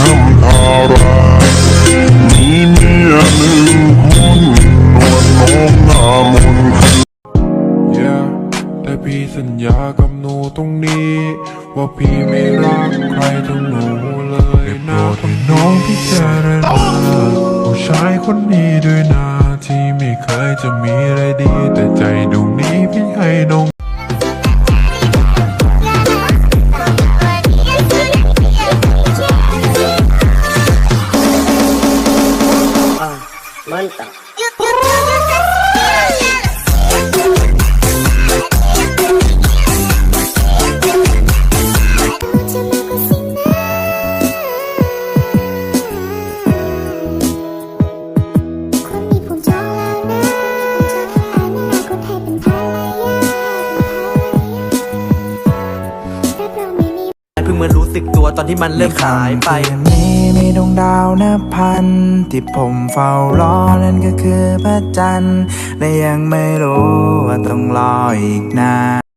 ทำท่าร้ำทายมีเมียหนึ่งคนนวลน้องหน้ามนต์ yeah แต่พี่สัญญากับหนูตรงนี้ ว่าพี่ไม่รักใครทั้งหนูเลยนะคนน้องพิจารณาผู้ชายคนนี้ด้วยนะที่ไม่เคยจะมีอะไรดีแต่ใจดู Mantap. เพิ่งมารู้สึกตัวตอนที่มันเริ่มหายไปมีมีดวงดาวนับพัน ที่ผมเฝ้ารอนั่นก็คือพระจันทร์และยังไม่รู้ว่าต้องรออีกนาน